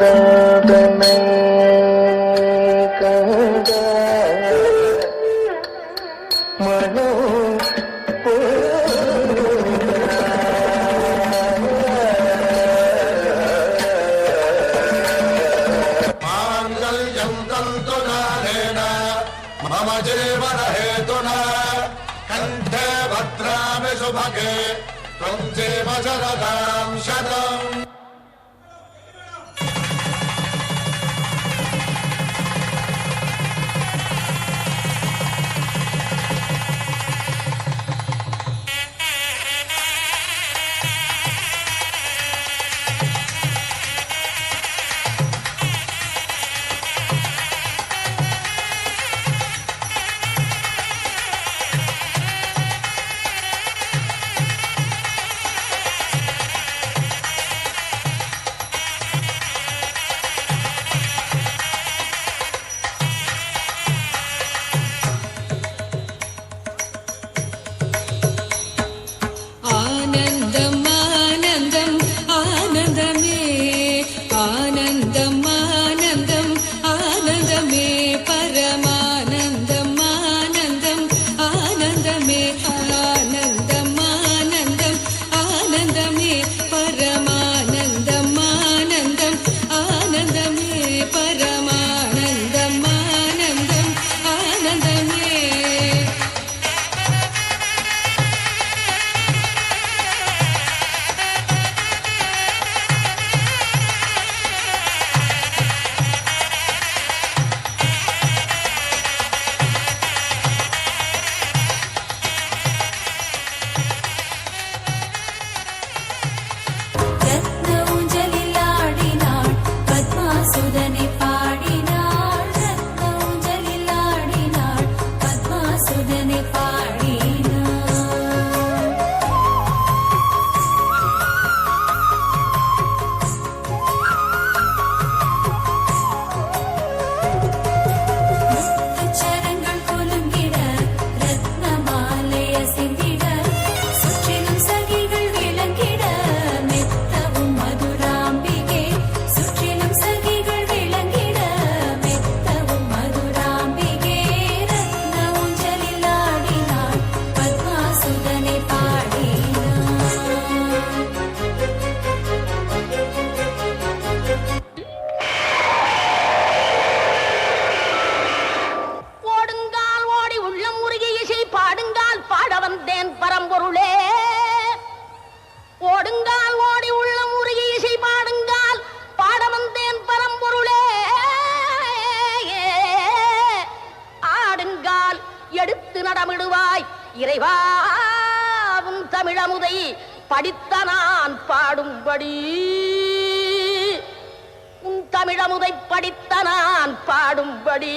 दर्द नहीं कहता मनो मांगल्यं तन्तु नारेण मम जीवरहेतुना कण्ठे भद्रामि सुभगे त्वं जीव शरदां शतम् படித்த நான் பாடும்படி. உன் தமிழமுதை படித்த நான் பாடும்படி.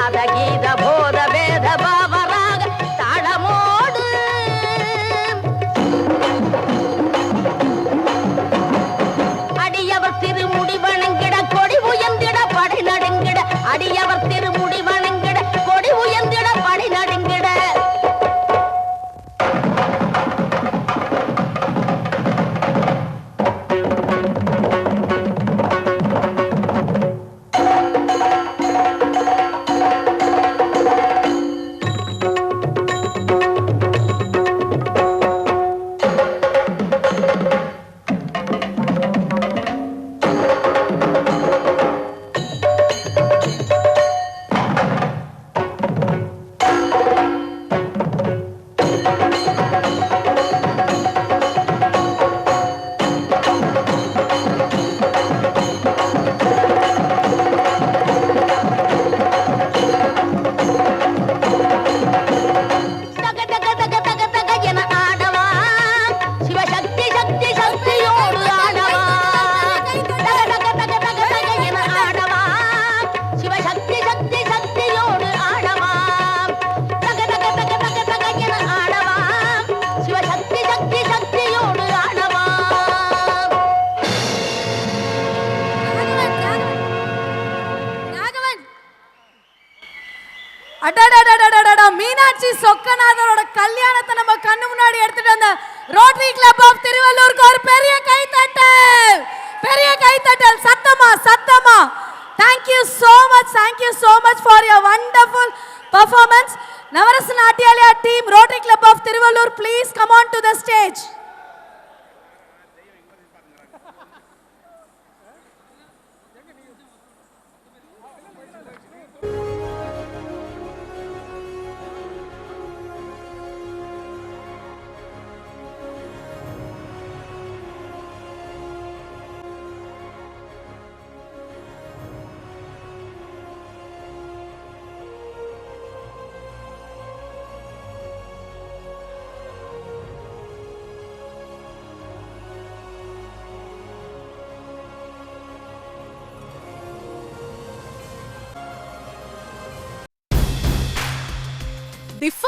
Abagir. clap of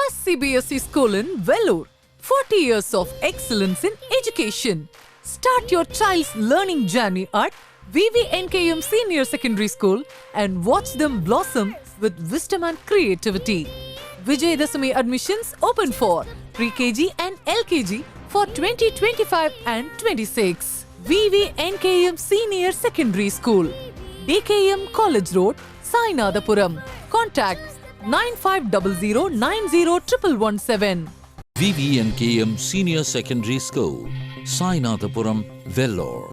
first CBSE school in Vellore. 40 years of excellence in education. Start your child's learning journey at VVNKM Senior Secondary School and watch them blossom with wisdom and creativity. Vijayadasami admissions open for pre-KG and LKG for 2025 and 26. VVNKM Senior Secondary School. DKM College Road, Sainadapuram. Contact nine five double zero nine zero triple one seven. V V N K M senior secondary school Sainathapuram Vellore